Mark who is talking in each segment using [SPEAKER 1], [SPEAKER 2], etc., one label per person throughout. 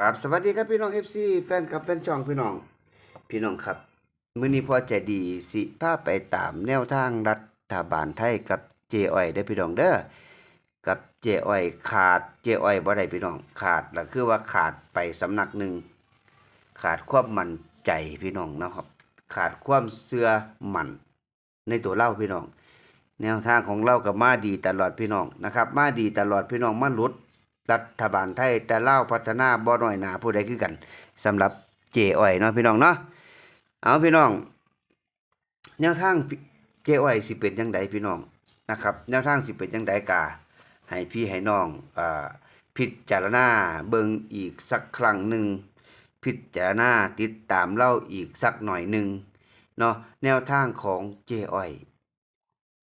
[SPEAKER 1] ครับสวัสดีครับพี่น้อง FC แฟนคลับแฟนช่องพี่น้อง พี่น้องครับมื้อนี้พอใจดีสิพาไปตามแนวทางรัฐบาลไทยกับเจอ้อยเด้พี่น้องเด้อกับเจอ้อยขาดเจอ้อยบ่ได้พี่น้องขาดก็คือว่าขาดไปสำนักหนึ่งขาดความมั่นใจพี่น้องนะครับ ขาดความเชื่อมั่นในตัวเล่าพี่น้อง แนวทางของเรากับมาดีตลอดพี่น้องนะครับ มาดีตลอดพี่น้องมาหลุด รัฐบาลไทย แต่เล่าพัฒนาบ่น้อยหนาผู้ใดคือกันสำหรับเจอ้อยเนาะพี่น้องเนาะเอาพี่น้อง แนวทางเจอ้อยสิเป็นจังไดพี่น้องนะครับ แนวทางสิเป็นจังไดกาให้พี่ให้น้องอ่าพิจารณาเบิ่งอีกสักครั้งหนึ่งพิจารณาติดตามเล่าอีกสักหน่อยหนึ่งเนาะแนวทางของเจอ้อย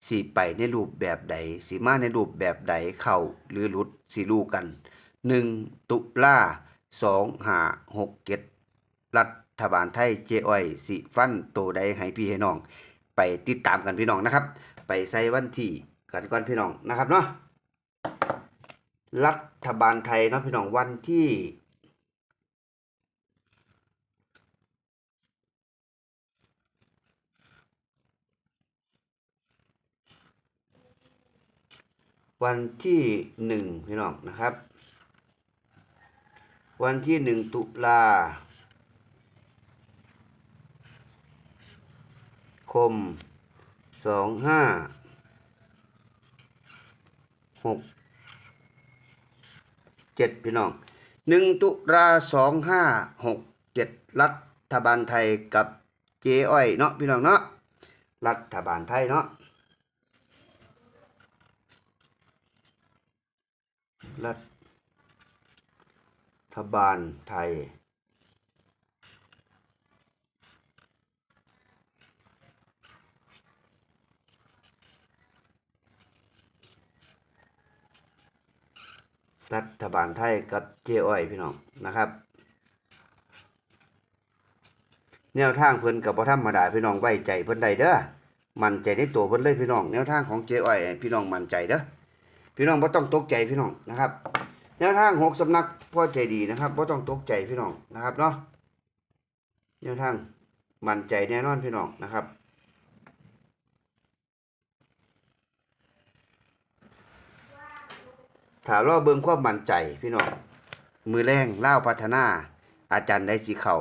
[SPEAKER 1] สิไปในรูปแบบใดสิมาในรูปแบบใดเข้าหรือหลุดสิรู้กันหนึ่งตุลาสองหาหกเจ็ดรัฐบาลไทยเจอ้อยสิฟันโตใดให้พี่ให้น้อง ไปติดตามกันพี่น้องนะครับ ไปใส่วันที่กันก่อนพี่น้องนะครับเนาะรัฐบาลไทยเนาะพี่น้องวันที่ วันที่หนึ่งพี่น้องนะครับ วันที่หนึ่งตุลาคมสองห้าหกเจ็ดพี่น้องหนึ่งตุลาสองห้าหกเจ็ดรัฐบาลไทยกับเจ๊อ้อยเนาะพี่น้องเนาะรัฐบาลไทยเนาะ รัฐบาลไทย รัฐบาลไทยกับเจ้อ้อยพี่น้องนะครับ แนวทางเพิ่นกับบ่ธรรมดาพี่น้องไว้ใจเพิ่นได้เด้อ มั่นใจในตัวเพิ่นเลยพี่น้อง แนวทางของเจ้อ้อยพี่น้องมั่นใจเด้อ พี่น้องบ่ต้องตกใจพี่น้องนะครับแนวทางหกสำนักพ่อใจดีนะครับบ่ต้องตกใจพี่น้องนะครับเนาะแนวทางมั่นใจแน่นอนพี่น้องนะครับถามเราเบิ่งความมั่นใจพี่น้องมือแรงเล่าพัฒนา อาจารย์ได้สิเข้า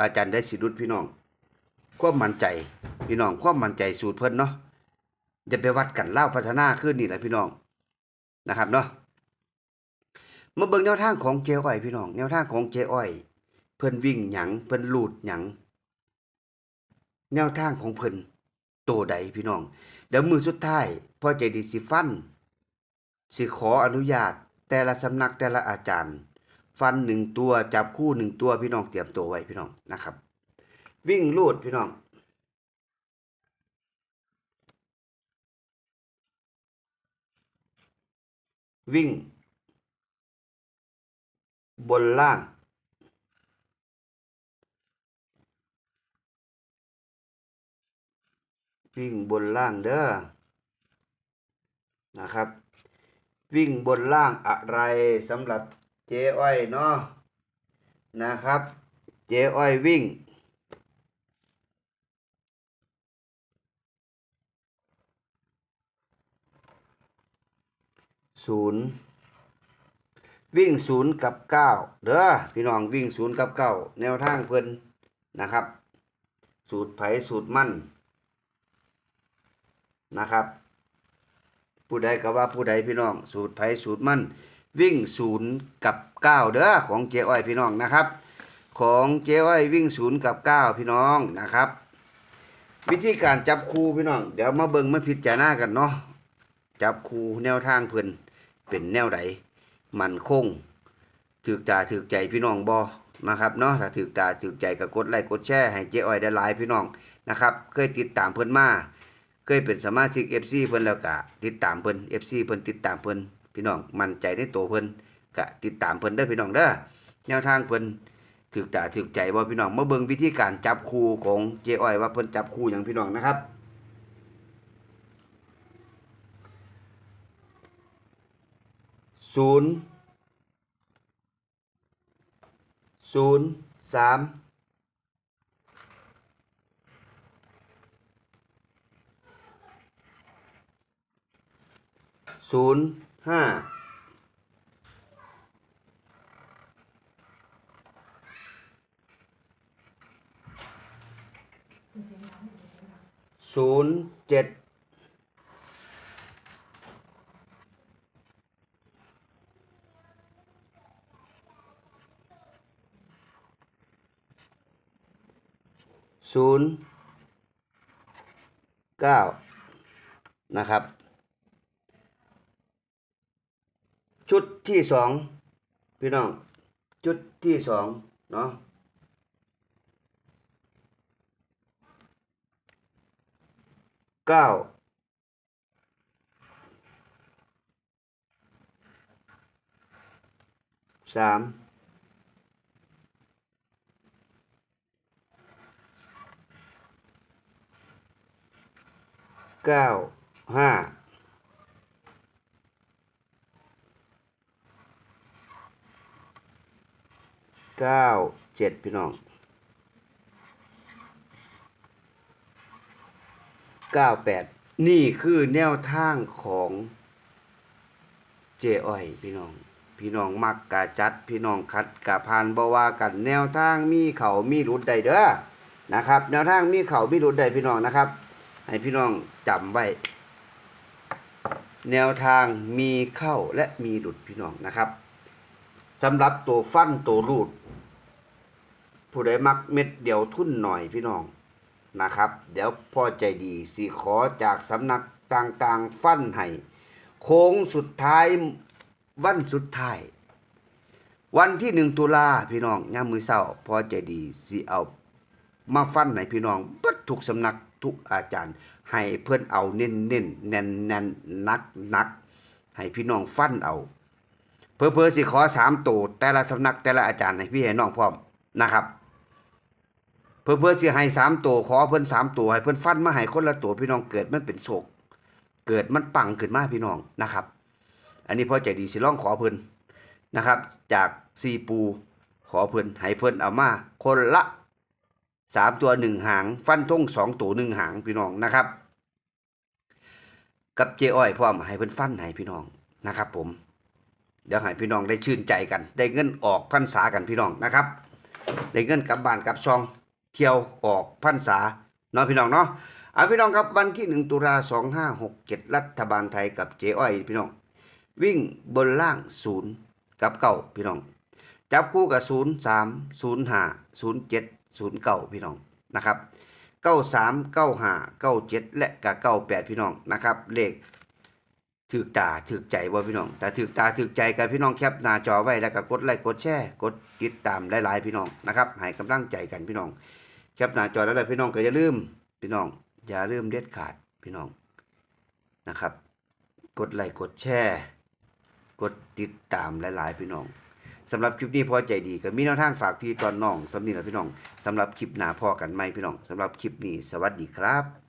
[SPEAKER 1] อาจารย์ได้สิรุดพี่น้องความมั่นใจพี่น้องความมั่นใจสูตรเพิ่นเนาะจะไปวัดกันเล่าพัฒนาขึ้นนี่แหละพี่น้อง นะครับเนาะมาเบิ่งแนวทางของเจ๊อ้อยพี่น้อง แนวทางของเจ๊อ้อย เพิ่นวิ่งหยังเพิ่นลูดหยังแนวทางของเพิ่นโตใดพี่น้อง เดี๋ยวมือสุดท้ายพ่อใจดีสิฟัน สิขออนุญาต แต่ละสำนักแต่ละอาจารย์ ฟันหนึ่งตัวจับคู่หนึ่งตัวพี่น้องเตรียมตัวไว้พี่น้องนะครับ วิ่งลูดพี่น้อง วิ่ง บนล่าง วิ่งบนล่างเด้อนะครับ วิ่งบนล่างอะไรสำหรับเจ๊อ้อยเนาะนะครับ เจ๊อ้อยวิ่ง ศูนย์วิ่งศูนย์กับเก้าเด้อพี่น้องวิ่งศูนย์กับเก้าแนวทางเพิ่นนะครับ สูตรไผสูตรมั่นนะครับ ผู้ใดก็ว่าผู้ใดพี่น้อง สูตรไผสูตรมั่น วิ่งศูนย์กับเก้าเด้อของเจ้อ้อยพี่น้องนะครับ ของเจ้อ้อยวิ่งศูนย์กับเก้าพี่น้องนะครับ วิธีการจับคู่พี่น้อง เดี๋ยวมาเบิ่งมาพิจารณากันเนาะจับคู่แนวทางเพิ่น เป็นแนวใดมันคงถึกตาถึกใจพี่น้องบอนะครับเนาะถ้าถึกตาถึกใจก็กดไลค์กดแชร์ให้เจ๊อ้อยได้หลายพี่น้องนะครับ เคยติดตามเพิ่นมาเคยเป็นสมาชิก FC เพิ่นแล้วก็ติดตามเพิ่น FC เพิ่นติดตามเพิ่นพี่น้องมั่นใจในตัวเพิ่นก็ติดตามเพิ่นเด้อพี่น้องเด้อแนวทางเพิ่นถึกตาถึกใจบ่พี่น้องมาเบิ่งวิธีการจับคู่ของเจ๊อ้อยว่าเพิ่นจับคู่หยังพี่น้องนะครับ ศูนย์ศูนย์สามศูนย์ห้าศูนย์เจ็ด ศูนย์เก้านะครับ ชุดที่สองพี่น้อง ชุดที่สองเนาะเก้าสาม เก้าห้าเก้าเจ็ดพี่น้องเก้าแปดนี่คือแนวทางของเจอ้อยพี่น้อง พี่น้องมักกะจัด พี่น้องคัดกะพานบว่ากันแนวทางมีเขามีรุดใดเด้อนะครับ แนวทางมีเขามีรุดใดพี่น้องนะครับ ให้พี่น้องจำไว้ แนวทางมีเข้าและมีหลุดพี่น้องนะครับสำหรับตัวฟันตัวรูด ผู้ใดมักเม็ดเดียวทุ่นหน่อยพี่น้องนะครับ เดี๋ยวพ่อใจดีสิขอจากสำนักต่างๆฟันให้โค้งสุดท้ายวันสุดท้าย วันที่หนึ่งตุลาพี่น้องย่ามมือเศร้าพ่อใจดีสิเอามาฟันให้พี่น้องบิดทุกสำนัก ทุกอาจารย์ ให้เพื่อนเอาเน้นเน้นๆแน่นแน่นๆนักนักๆให้พี่น้องฟันเอาเพอเพอสิขอสามตัวแต่ละสำนักแต่ละอาจารย์ให้พี่ให้น้องพร้อมนะครับเพื่อเพื่อสิให้สามตัวขอเพิ่นสามตัวให้เพิ่นฟันมาให้คนละตัวพี่น้องเกิดมันเป็นโศกเกิดมันปังขึ้นมาพี่น้องนะครับ อันนี้พ่อใจดีสิร้องขอเพิ่นนะครับ จากซีปูขอเพิ่นให้เพิ่นเอามาคนละ สามตัวหนึ่งหาง ฟันทงสองตัวหนึ่งหางพี่น้องนะครับ กับเจอ้อยพร้อมให้เพิ่นฟันให้พี่น้องนะครับ ผม เดี๋ยวให้พี่น้องได้ชื่นใจกัน ได้เงินออกพรรษากันพี่น้องนะครับ ได้เงินกลับบ้านกลับซอง เที่ยวออกพรรษาเนาะพี่น้องเนาะเอาพี่น้องครับวันที่หนึ่งตุลาสองห้าหกเจ็ดรัฐบาลไทยกับเจ๊อ้อยพี่น้อง วิ่งบนล่างศูนย์กับเก้าพี่น้อง จับคู่กับศูนย์สามศูนย์ห้าศูนย์เจ็ด ศูนย์เก้าพี่น้องนะครับเก้าสามเก้าห้าเก้าเจ็ดและกับเก้าแปดพี่น้องนะครับเลขถือตาถือใจบ่พี่น้อง แต่ถือตาถือใจกับพี่น้องแคปหน้าจอไว้แล้วก็กดไลค์กดแชร์กดติดตามหลายๆพี่น้องนะครับให้กำลังใจกันพี่น้อง แคปหน้าจอแล้วเลยพี่น้องก็อย่าลืมพี่น้อง อย่าลืมเด็ดขาดพี่น้องนะครับ กดไลค์กดแชร์กดติดตามหลายๆพี่น้อง สำหรับคลิปนี้พอใจดีก็มีแนวทางฝากพี่ตอนน้องสำนีแหละพี่น้องสำหรับคลิปหน้าพอกันไหมพี่น้องสำหรับคลิปนี้สวัสดีครับ